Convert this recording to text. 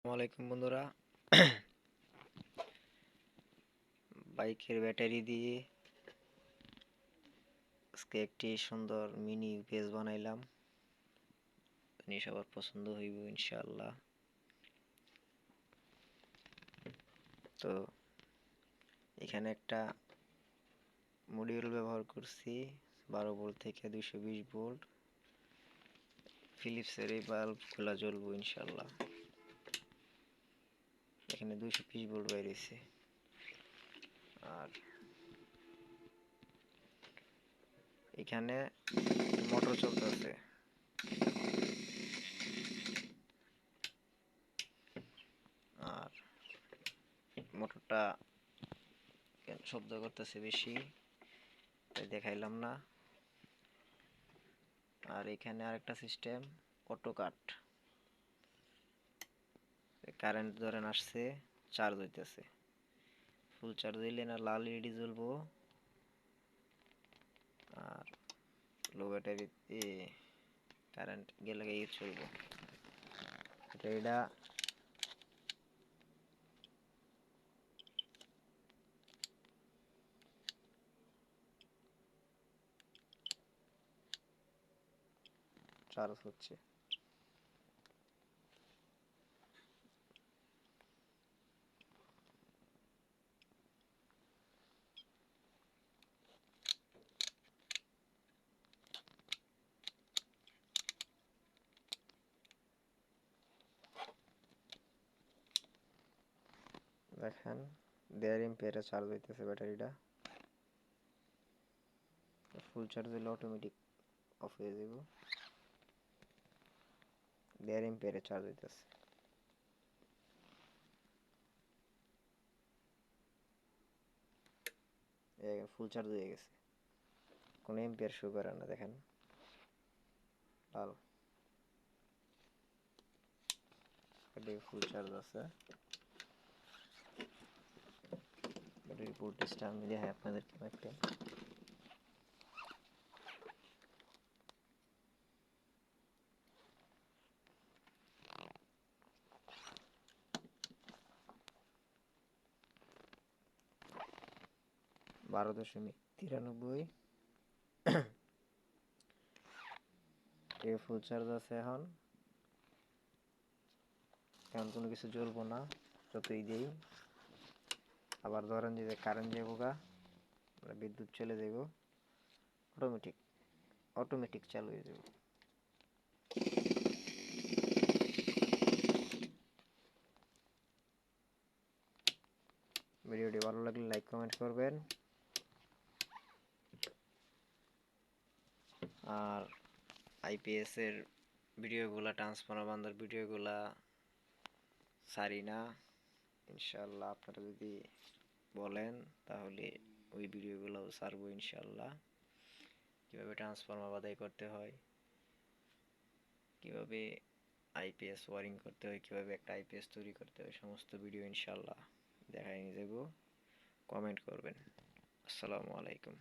আসসালামাইকুম বন্ধুরা। বাইকের ব্যাটারি দিয়ে আজকে একটি সুন্দর মিনি পেজ বানাইলাম। সবার পছন্দ হইব ইনশাআল্লাহ। তো এখানে একটা মডিউল ব্যবহার করছি, বারো ভোল্ট থেকে দুইশো বিশ ভোল্ট ফিলিপসের এই বাল্ব খোলা জ্বলবো ইনশাআল্লাহ। এখানে দুইশো বিশ ভোল্ট বাইরেছে আর এখানে মোটর চলতেছে। আর মোটরটা শব্দ করতেছে বেশি, তাই দেখাইলাম না। আর এখানে আরেকটা সিস্টেম অটো কাট কারেন্ট ধরেন আসছে চার্জ হইতেছে। ফুল চার্জ হইলে না লাল এলইডি জ্বলবো। আর লো ব্যাটারি কারেন্ট গেলে গিয়ে চলবো। এটা চার্জ হচ্ছে। দেখেন দেড় এম্পিয়ারে চার্জ হইতেছে ব্যাটারিটা। ফুল চার্জ হলে অটোমেটিক অফ হয়ে যাব দেড় এম্পিয়ারে চার্জ হইতেছে। ফুল চার্জ হয়ে গেছে। কোনো এম্পিয়ার শো করে না, দেখেন। ফুল চার্জ আছে। রিপোর্ট টেস্টটা আমি দেখাই আপনাদেরকে একটা বারো দশমিক তিরানব্বই এ ফুল চার্জ আছে এখন। এখন কোনো কিছু জ্বলবো না, যতই দেই। আবার ধরেন যে কারেন্ট যাব গা বিদ্যুৎ চলে যাব অটোমেটিক অটোমেটিক চালু হয়ে যাব ভিডিওটি ভালো লাগলে লাইক, কমেন্ট করবেন। আর আইপিএস এর ভিডিওগুলা ট্রান্সফর্মার বান্ধার ভিডিওগুলা সারি না ইনশাল্লাহ আপনারা যদি বলেন, তাহলে ওই ভিডিওগুলো ছাড়বো ইনশাল্লাহ কীভাবে ট্রান্সফর্মার বাদাই করতে হয়, কীভাবে আইপিএস ওয়ারিং করতে হয়, কীভাবে একটা আইপিএস তৈরি করতে হয়, সমস্ত ভিডিও ইনশাল্লাহ দেখাই নিয়ে যাব। কমেন্ট করবেন। আসসালামু আলাইকুম।